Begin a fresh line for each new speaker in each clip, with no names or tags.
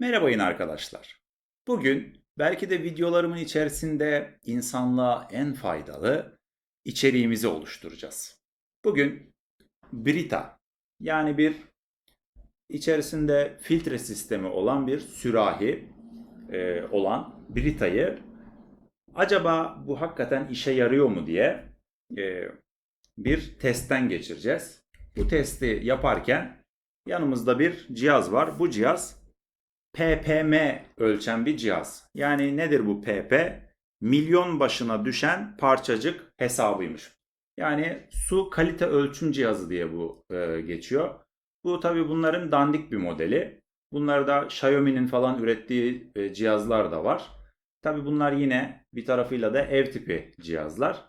Merhaba yine arkadaşlar. Bugün belki de videolarımın içerisinde insanlığa en faydalı içeriğimizi oluşturacağız. Bugün Brita yani bir içerisinde filtre sistemi olan bir sürahi e, olan Brita'yı acaba bu hakikaten işe yarıyor mu diye e, bir testten geçireceğiz. Bu testi yaparken yanımızda bir cihaz var. Bu cihaz ppm ölçen bir cihaz. Yani nedir bu pp? Milyon başına düşen parçacık hesabıymış. Yani su kalite ölçüm cihazı diye bu e, geçiyor. Bu tabi bunların dandik bir modeli. Bunlarda Xiaomi'nin falan ürettiği e, cihazlar da var. Tabi bunlar yine bir tarafıyla da ev tipi cihazlar.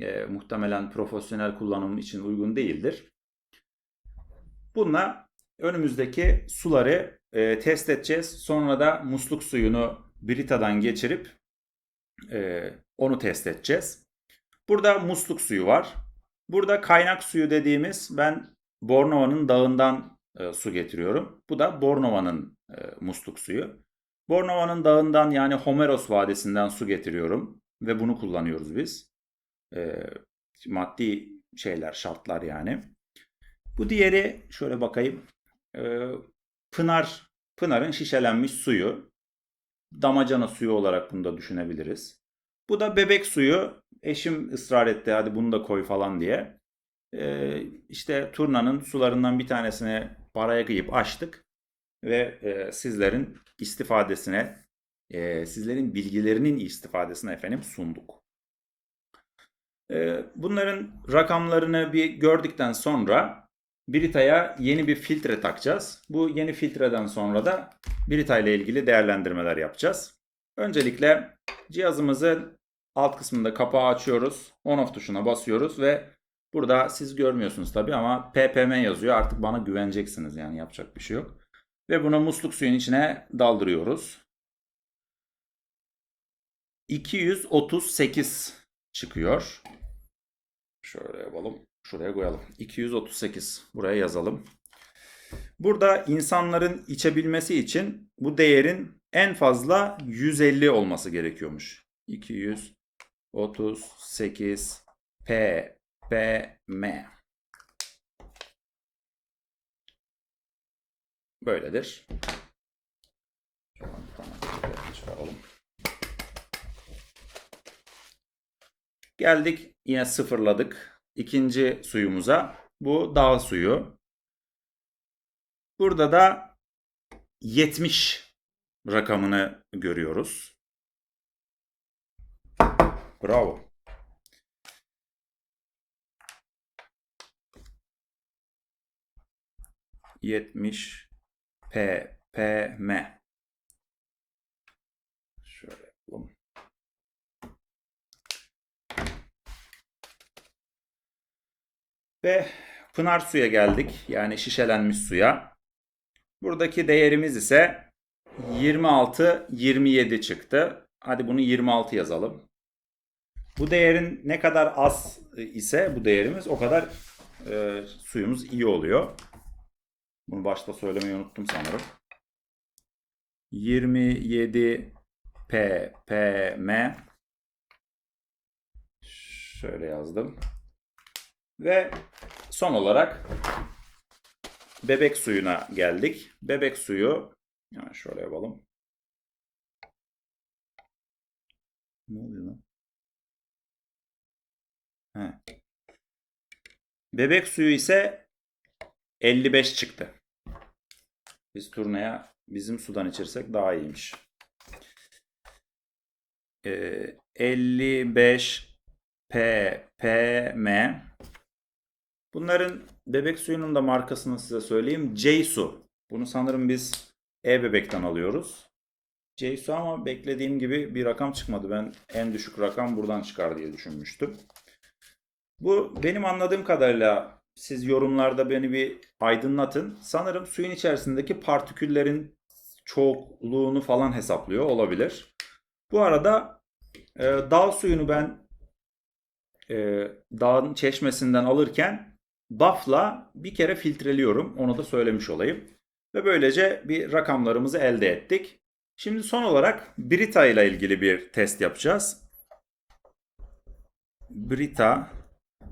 E, muhtemelen profesyonel kullanım için uygun değildir. Bununla önümüzdeki suları e, test edeceğiz. Sonra da musluk suyunu Brita'dan geçirip e, onu test edeceğiz. Burada musluk suyu var. Burada kaynak suyu dediğimiz ben Bornova'nın dağından e, su getiriyorum. Bu da Bornova'nın e, musluk suyu. Bornova'nın dağından yani Homeros Vadisi'nden su getiriyorum ve bunu kullanıyoruz biz. E, maddi şeyler, şartlar yani. Bu diğeri şöyle bakayım. E, Pınar, Pınar'ın şişelenmiş suyu. Damacana suyu olarak bunu da düşünebiliriz. Bu da bebek suyu. Eşim ısrar etti hadi bunu da koy falan diye. Ee, işte turnanın sularından bir tanesini paraya kıyıp açtık. Ve e, sizlerin istifadesine, e, sizlerin bilgilerinin istifadesine efendim sunduk. E, bunların rakamlarını bir gördükten sonra Brita'ya yeni bir filtre takacağız. Bu yeni filtreden sonra da Brita ile ilgili değerlendirmeler yapacağız. Öncelikle cihazımızın alt kısmında kapağı açıyoruz. On off tuşuna basıyoruz ve burada siz görmüyorsunuz tabi ama ppm yazıyor. Artık bana güveneceksiniz yani yapacak bir şey yok. Ve bunu musluk suyun içine daldırıyoruz. 238 çıkıyor. Şöyle yapalım. Şuraya koyalım. 238. Buraya yazalım. Burada insanların içebilmesi için bu değerin en fazla 150 olması gerekiyormuş. 238 p p m Böyledir. Geldik yine sıfırladık ikinci suyumuza. Bu dağ suyu. Burada da 70 rakamını görüyoruz. Bravo. Yetmiş P P M. Şöyle yapalım. Ve pınar suya geldik. Yani şişelenmiş suya. Buradaki değerimiz ise 26 27 çıktı. Hadi bunu 26 yazalım. Bu değerin ne kadar az ise bu değerimiz o kadar e, suyumuz iyi oluyor. Bunu başta söylemeyi unuttum sanırım. 27 p p m şöyle yazdım. Ve son olarak bebek suyuna geldik. Bebek suyu yani şöyle yapalım. Ne oluyor lan? He. Bebek suyu ise 55 çıktı. Biz turnaya bizim sudan içirsek daha iyiymiş. Ee, 55 ppm Bunların bebek suyunun da markasını size söyleyeyim. Ceysu. Bunu sanırım biz e-bebekten alıyoruz. Ceysu ama beklediğim gibi bir rakam çıkmadı. Ben en düşük rakam buradan çıkar diye düşünmüştüm. Bu benim anladığım kadarıyla siz yorumlarda beni bir aydınlatın. Sanırım suyun içerisindeki partiküllerin çokluğunu falan hesaplıyor olabilir. Bu arada e, dağ suyunu ben e, dağın çeşmesinden alırken DAF'la bir kere filtreliyorum. Onu da söylemiş olayım. Ve böylece bir rakamlarımızı elde ettik. Şimdi son olarak Brita ile ilgili bir test yapacağız. Brita.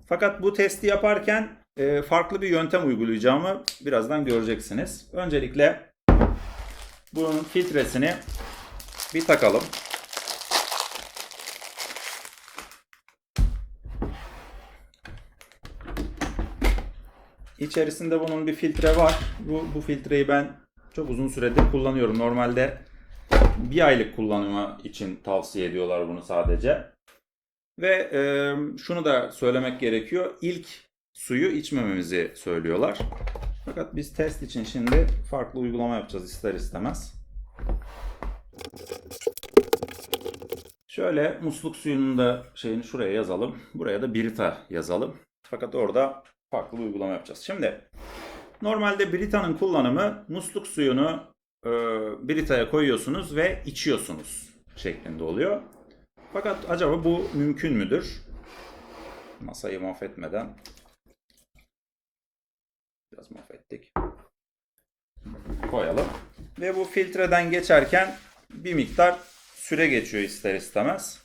Fakat bu testi yaparken e, farklı bir yöntem uygulayacağımı birazdan göreceksiniz. Öncelikle bunun filtresini bir takalım. İçerisinde bunun bir filtre var. Bu, bu filtreyi ben çok uzun süredir kullanıyorum. Normalde bir aylık kullanımı için tavsiye ediyorlar bunu sadece. Ve e, şunu da söylemek gerekiyor. İlk suyu içmememizi söylüyorlar. Fakat biz test için şimdi farklı uygulama yapacağız ister istemez. Şöyle musluk suyunun da şeyini şuraya yazalım. Buraya da Brita yazalım. Fakat orada farklı bir uygulama yapacağız. Şimdi normalde Brita'nın kullanımı musluk suyunu e, Brita'ya koyuyorsunuz ve içiyorsunuz şeklinde oluyor. Fakat acaba bu mümkün müdür? Masayı mahvetmeden biraz mahvettik. Koyalım. Ve bu filtreden geçerken bir miktar süre geçiyor ister istemez.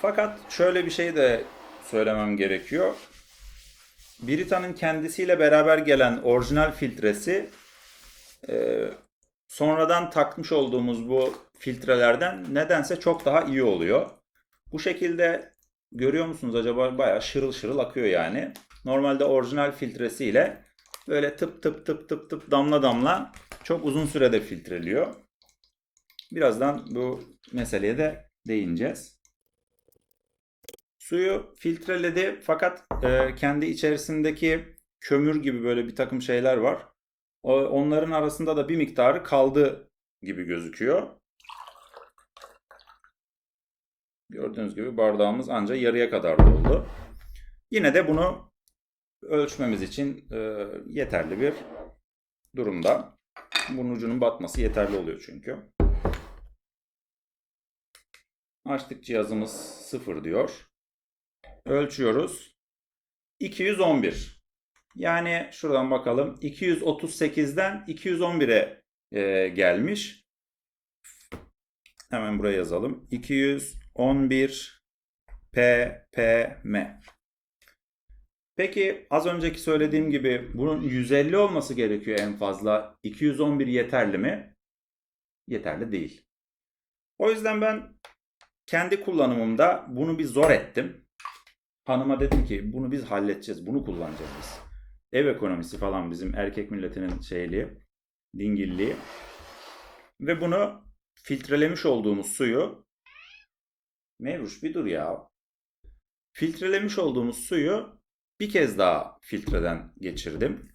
Fakat şöyle bir şey de söylemem gerekiyor. Brita'nın kendisiyle beraber gelen orijinal filtresi e, sonradan takmış olduğumuz bu filtrelerden nedense çok daha iyi oluyor. Bu şekilde görüyor musunuz acaba bayağı şırıl şırıl akıyor yani. Normalde orijinal filtresiyle böyle tıp tıp tıp tıp tıp damla damla çok uzun sürede filtreliyor. Birazdan bu meseleye de değineceğiz. Suyu filtreledi fakat e, kendi içerisindeki kömür gibi böyle bir takım şeyler var. O, onların arasında da bir miktarı kaldı gibi gözüküyor. Gördüğünüz gibi bardağımız ancak yarıya kadar doldu. Yine de bunu ölçmemiz için e, yeterli bir durumda. Bunun ucunun batması yeterli oluyor çünkü. Açtık cihazımız 0 diyor. Ölçüyoruz. 211. Yani şuradan bakalım. 238'den 211'e e, gelmiş. Hemen buraya yazalım. 211 ppm. Peki az önceki söylediğim gibi bunun 150 olması gerekiyor en fazla. 211 yeterli mi? Yeterli değil. O yüzden ben kendi kullanımımda bunu bir zor ettim. Hanıma dedim ki bunu biz halledeceğiz. Bunu kullanacağız biz. Ev ekonomisi falan bizim erkek milletinin şeyliği, dingilliği. Ve bunu filtrelemiş olduğumuz suyu Mevruş bir dur ya. Filtrelemiş olduğumuz suyu bir kez daha filtreden geçirdim.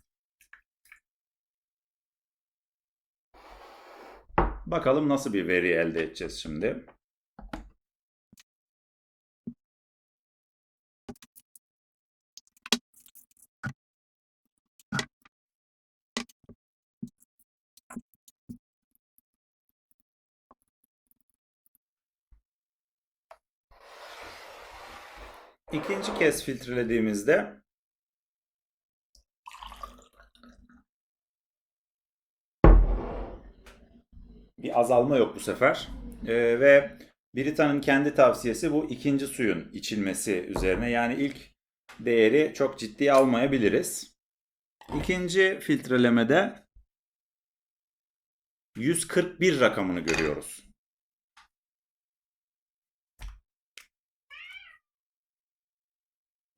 Bakalım nasıl bir veri elde edeceğiz şimdi. İkinci kez filtrelediğimizde bir azalma yok bu sefer. Ee, ve Brita'nın kendi tavsiyesi bu ikinci suyun içilmesi üzerine. Yani ilk değeri çok ciddiye almayabiliriz. İkinci filtrelemede 141 rakamını görüyoruz.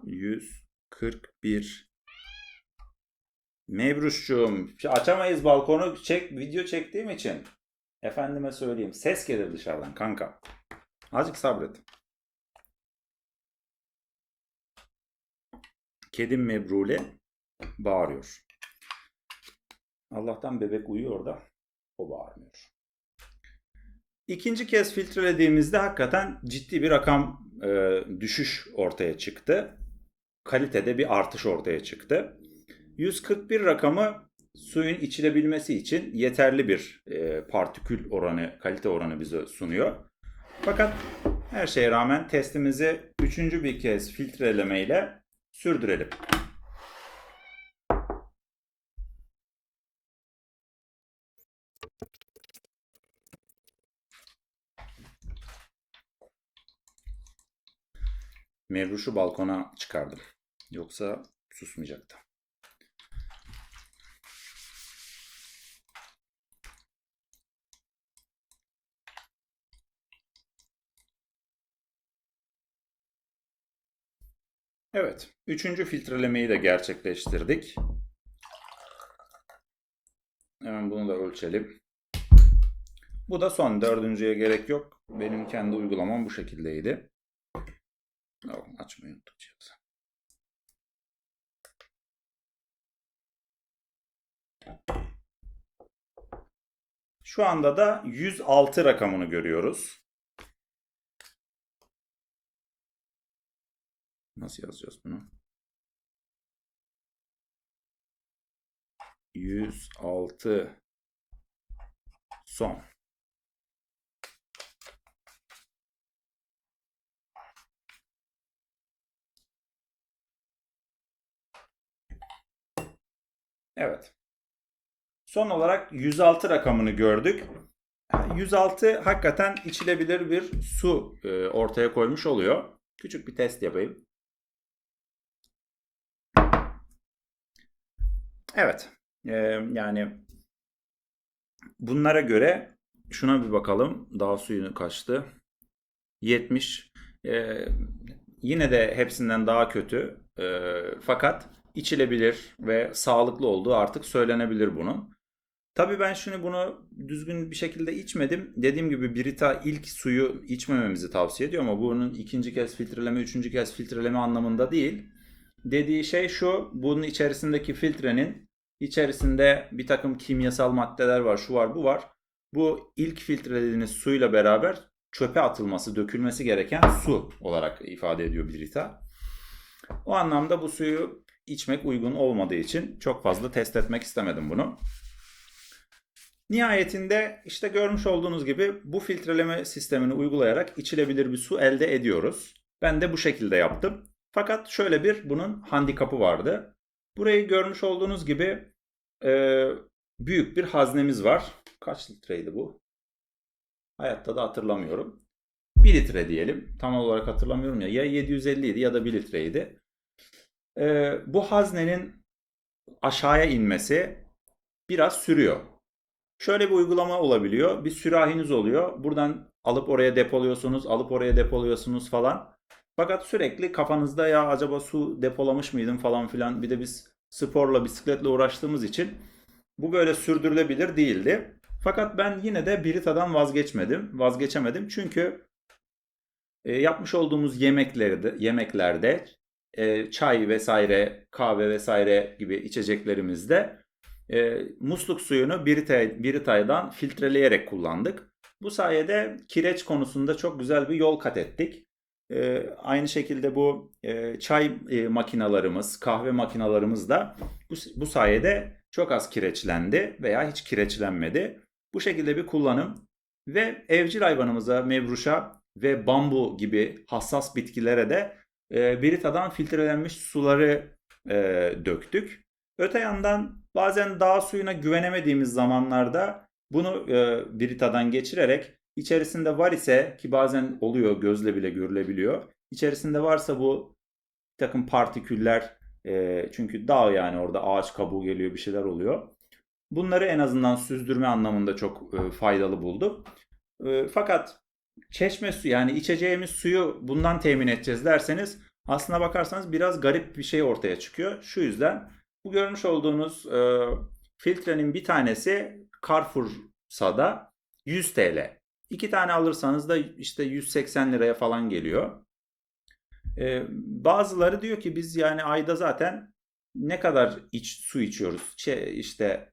Yüz kırk bir. Mebruşçuğum açamayız balkonu çek video çektiğim için. Efendime söyleyeyim ses gelir dışarıdan kanka. Azıcık sabret. Kedim Mebrule bağırıyor. Allah'tan bebek uyuyor da o bağırmıyor. İkinci kez filtrelediğimizde hakikaten ciddi bir rakam e, düşüş ortaya çıktı. Kalitede bir artış ortaya çıktı. 141 rakamı suyun içilebilmesi için yeterli bir e, partikül oranı, kalite oranı bize sunuyor. Fakat her şeye rağmen testimizi üçüncü bir kez filtreleme ile sürdürelim. Mevruşu balkona çıkardım. Yoksa susmayacaktı. Evet. Üçüncü filtrelemeyi de gerçekleştirdik. Hemen bunu da ölçelim. Bu da son. Dördüncüye gerek yok. Benim kendi uygulamam bu şekildeydi. Açmayı unuttuk cihazı. Şu anda da 106 rakamını görüyoruz. Nasıl yazacağız bunu? 106 son. Evet. Son olarak 106 rakamını gördük. 106 hakikaten içilebilir bir su e, ortaya koymuş oluyor. Küçük bir test yapayım. Evet. Ee, yani bunlara göre şuna bir bakalım. Daha suyunu kaçtı. 70. Ee, yine de hepsinden daha kötü. Fakat içilebilir ve sağlıklı olduğu artık söylenebilir bunun. Tabii ben şimdi bunu düzgün bir şekilde içmedim. Dediğim gibi Brita ilk suyu içmememizi tavsiye ediyor ama bunun ikinci kez filtreleme, üçüncü kez filtreleme anlamında değil. Dediği şey şu, bunun içerisindeki filtrenin içerisinde bir takım kimyasal maddeler var, şu var, bu var. Bu ilk filtrelediğiniz suyla beraber çöpe atılması, dökülmesi gereken su olarak ifade ediyor Brita. O anlamda bu suyu içmek uygun olmadığı için çok fazla test etmek istemedim bunu. Nihayetinde işte görmüş olduğunuz gibi bu filtreleme sistemini uygulayarak içilebilir bir su elde ediyoruz. Ben de bu şekilde yaptım. Fakat şöyle bir bunun handikapı vardı. Burayı görmüş olduğunuz gibi e, büyük bir haznemiz var. Kaç litreydi bu? Hayatta da hatırlamıyorum. 1 litre diyelim. Tam olarak hatırlamıyorum ya. Ya 750 idi ya da 1 litreydi. E, bu haznenin aşağıya inmesi biraz sürüyor. Şöyle bir uygulama olabiliyor. Bir sürahiniz oluyor. Buradan alıp oraya depoluyorsunuz, alıp oraya depoluyorsunuz falan. Fakat sürekli kafanızda ya acaba su depolamış mıydım falan filan. Bir de biz sporla, bisikletle uğraştığımız için bu böyle sürdürülebilir değildi. Fakat ben yine de Brita'dan vazgeçmedim, vazgeçemedim. Çünkü e, yapmış olduğumuz yemeklerde, yemeklerde e, çay vesaire, kahve vesaire gibi içeceklerimizde e, musluk suyunu Britay, filtreleyerek kullandık. Bu sayede kireç konusunda çok güzel bir yol kat ettik. E, aynı şekilde bu e, çay e, makinalarımız, kahve makinalarımız da bu, bu sayede çok az kireçlendi veya hiç kireçlenmedi. Bu şekilde bir kullanım ve evcil hayvanımıza, mevruşa ve bambu gibi hassas bitkilere de e, Brita'dan filtrelenmiş suları e, döktük. Öte yandan bazen dağ suyuna güvenemediğimiz zamanlarda bunu e, Brita'dan geçirerek içerisinde var ise ki bazen oluyor gözle bile görülebiliyor. İçerisinde varsa bu takım partiküller e, çünkü dağ yani orada ağaç kabuğu geliyor bir şeyler oluyor. Bunları en azından süzdürme anlamında çok e, faydalı bulduk. E, fakat çeşme suyu yani içeceğimiz suyu bundan temin edeceğiz derseniz aslına bakarsanız biraz garip bir şey ortaya çıkıyor. Şu yüzden bu görmüş olduğunuz e, filtrenin bir tanesi Carrefour'sa 100 TL. İki tane alırsanız da işte 180 liraya falan geliyor. E, bazıları diyor ki biz yani ayda zaten ne kadar iç su içiyoruz. Şey, işte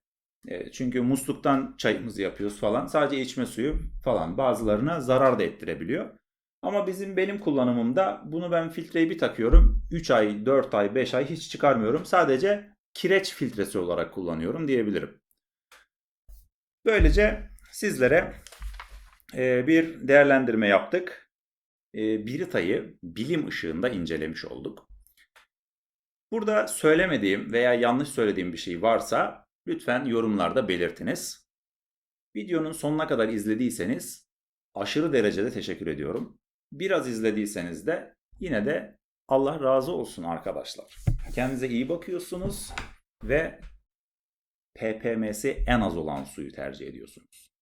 e, çünkü musluktan çayımızı yapıyoruz falan. Sadece içme suyu falan bazılarına zarar da ettirebiliyor. Ama bizim benim kullanımımda bunu ben filtreyi bir takıyorum. 3 ay, 4 ay, 5 ay hiç çıkarmıyorum. Sadece kireç filtresi olarak kullanıyorum diyebilirim. Böylece sizlere e, bir değerlendirme yaptık. E, Brita'yı bilim ışığında incelemiş olduk. Burada söylemediğim veya yanlış söylediğim bir şey varsa lütfen yorumlarda belirtiniz. Videonun sonuna kadar izlediyseniz aşırı derecede teşekkür ediyorum. Biraz izlediyseniz de yine de Allah razı olsun arkadaşlar. Kendinize iyi bakıyorsunuz ve ppm'si en az olan suyu tercih ediyorsunuz.